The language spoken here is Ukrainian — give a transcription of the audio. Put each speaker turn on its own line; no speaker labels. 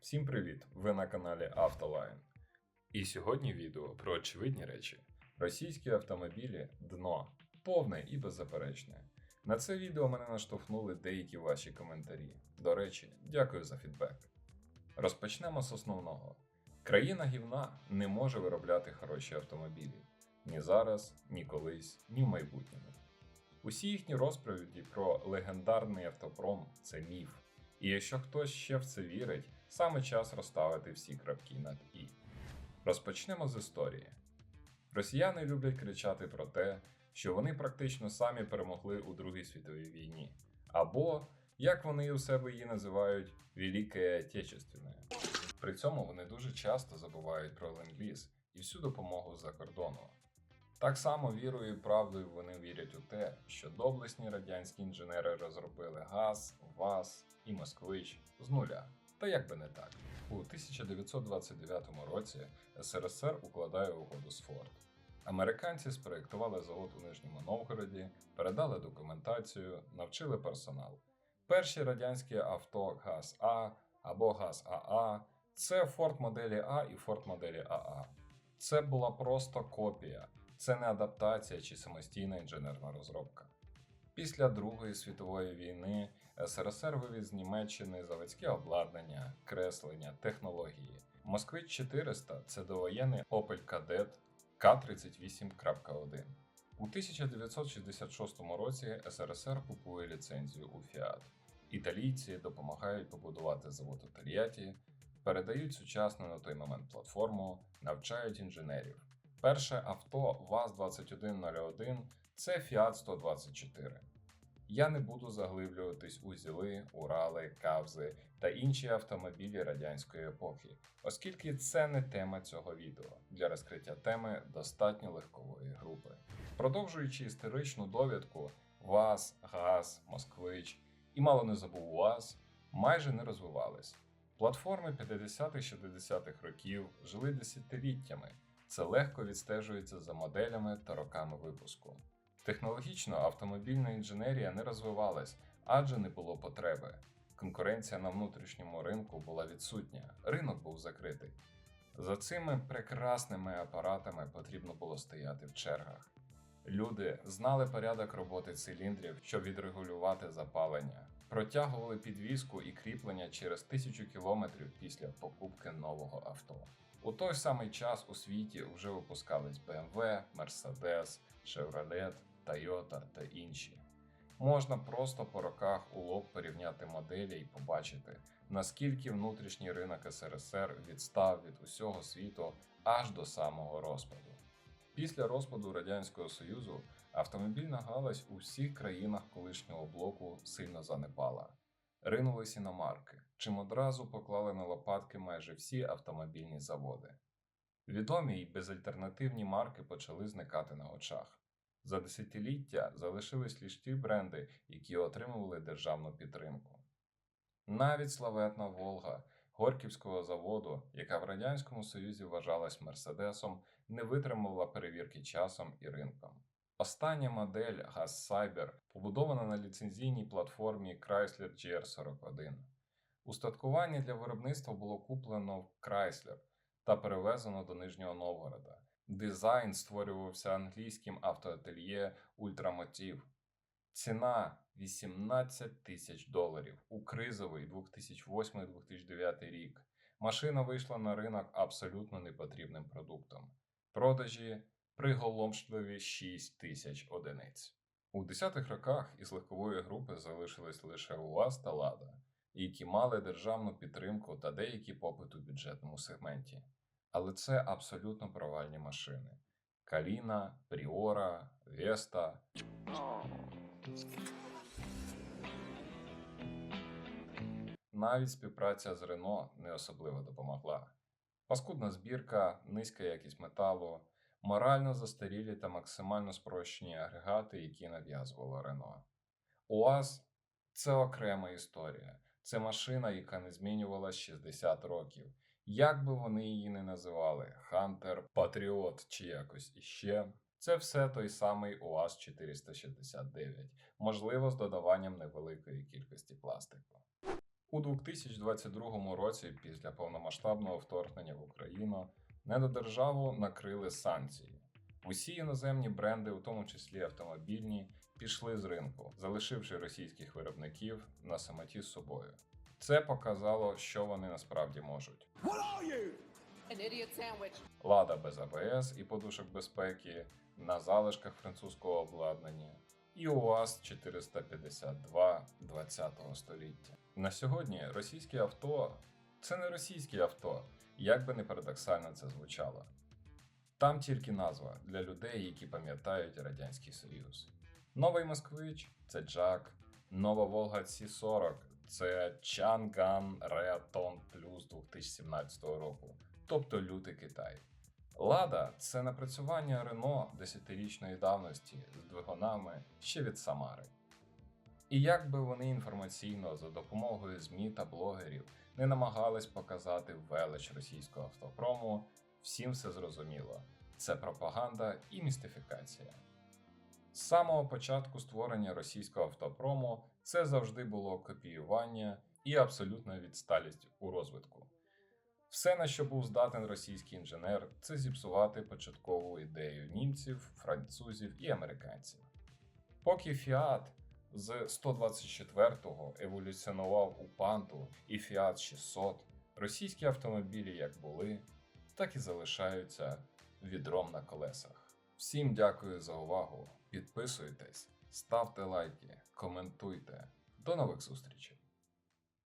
Всім привіт! Ви на каналі Автолайн. І сьогодні відео про очевидні речі. Російські автомобілі дно, повне і беззаперечне. На це відео мене наштовхнули деякі ваші коментарі. До речі, дякую за фідбек. Розпочнемо з основного. Країна гівна не може виробляти хороші автомобілі ні зараз, ні колись, ні в майбутньому. Усі їхні розповіді про легендарний автопром це міф. І якщо хтось ще в це вірить, саме час розставити всі крапки над І. Розпочнемо з історії. Росіяни люблять кричати про те, що вони практично самі перемогли у Другій світовій війні, або, як вони у себе її називають, Велике Отечественне. При цьому вони дуже часто забувають про ленд-ліз і всю допомогу з-за кордону. Так само вірою і правдою вони вірять у те, що доблесні радянські інженери розробили ГАЗ, ВАЗ і Москвич з нуля. Та як би не так. У 1929 році СРСР укладає угоду з Форд. Американці спроєктували завод у Нижньому Новгороді, передали документацію, навчили персонал. Перші радянські авто ГАЗ А або ГАЗ АА це Форд моделі А і Форд моделі АА. Це була просто копія, це не адаптація чи самостійна інженерна розробка. Після Другої світової війни СРСР вивіз з Німеччини заводське обладнання, креслення, технології. Москвич 400 це довоєнний Opel Kadett К38.1. У 1966 році СРСР купує ліцензію у Fiat. Італійці допомагають побудувати завод у Тольятті, передають сучасну на той момент платформу, навчають інженерів. Перше авто ВАЗ-2101 це Fiat 124. Я не буду заглиблюватись у зіли, Урали, Кавзи та інші автомобілі радянської епохи, оскільки це не тема цього відео. Для розкриття теми достатньо легкової групи. Продовжуючи історичну довідку, ВАЗ, ГАЗ, Москвич і мало не забув УАЗ майже не розвивались. Платформи 50-60-х років жили десятиліттями. Це легко відстежується за моделями та роками випуску. Технологічно автомобільна інженерія не розвивалась, адже не було потреби. Конкуренція на внутрішньому ринку була відсутня, ринок був закритий. За цими прекрасними апаратами потрібно було стояти в чергах. Люди знали порядок роботи циліндрів, щоб відрегулювати запалення, протягували підвіску і кріплення через тисячу кілометрів після покупки нового авто. У той самий час у світі вже випускались BMW, Mercedes, Chevrolet, Toyota та інші. Можна просто по роках у лоб порівняти моделі і побачити, наскільки внутрішній ринок СРСР відстав від усього світу аж до самого розпаду. Після розпаду Радянського Союзу автомобільна галузь у всіх країнах колишнього блоку сильно занепала. Ринулись іномарки, чим одразу поклали на лопатки майже всі автомобільні заводи. Відомі й безальтернативні марки почали зникати на очах. За десятиліття залишились лише ті бренди, які отримували державну підтримку. Навіть славетна Волга Горківського заводу, яка в Радянському Союзі вважалась Мерседесом, не витримала перевірки часом і ринком. Остання модель ГАЗ Cyber побудована на ліцензійній платформі Chrysler GR41. Устаткування для виробництва було куплено в Chrysler та перевезено до Нижнього Новгорода. Дизайн створювався англійським автоательє Ультрамотив. Ціна 18 тисяч доларів у кризовий 2008-2009 рік. Машина вийшла на ринок абсолютно непотрібним продуктом. Продажі приголомшливі 6 тисяч одиниць. У 10-х роках із легкової групи залишились лише УАЗ та Лада, які мали державну підтримку та деякий попит у бюджетному сегменті. Але це абсолютно провальні машини: Каліна, Пріора, Веста. Навіть співпраця з Рено не особливо допомогла. Паскудна збірка, низька якість металу, морально застарілі та максимально спрощені агрегати, які нав'язувало Рено. УАЗ це окрема історія. Це машина, яка не змінювалась 60 років. Як би вони її не називали Хантер, Патріот чи якось іще, це все той самий УАЗ 469, можливо, з додаванням невеликої кількості пластику. У 2022 році, після повномасштабного вторгнення в Україну, недодержаву накрили санкції. Усі іноземні бренди, у тому числі автомобільні, пішли з ринку, залишивши російських виробників на самоті з собою. Це показало, що вони насправді можуть.
An idiot sandwich.
Лада без АБС і подушок безпеки на залишках французького обладнання, і УАЗ 452 20-го століття. На сьогодні російське авто це не російське авто, як би не парадоксально це звучало. Там тільки назва для людей, які пам'ятають Радянський Союз. Новий москвич це Джак, нова Волга Сі-40 це Чанган Реатон Плюс 2017 року, тобто лютий Китай. Лада це напрацювання Рено 10-річної давності з двигунами ще від Самари. І як би вони інформаційно за допомогою ЗМІ та блогерів не намагались показати велич російського автопрому, всім все зрозуміло. Це пропаганда і містифікація. З самого початку створення російського автопрому це завжди було копіювання і абсолютна відсталість у розвитку. Все, на що був здатен російський інженер, це зіпсувати початкову ідею німців, французів і американців. Поки Fiat з 124-го еволюціонував у Панту і Fiat 600, російські автомобілі як були, так і залишаються відром на колесах. Всім дякую за увагу. Підписуйтесь, ставте лайки, коментуйте. До нових зустрічей!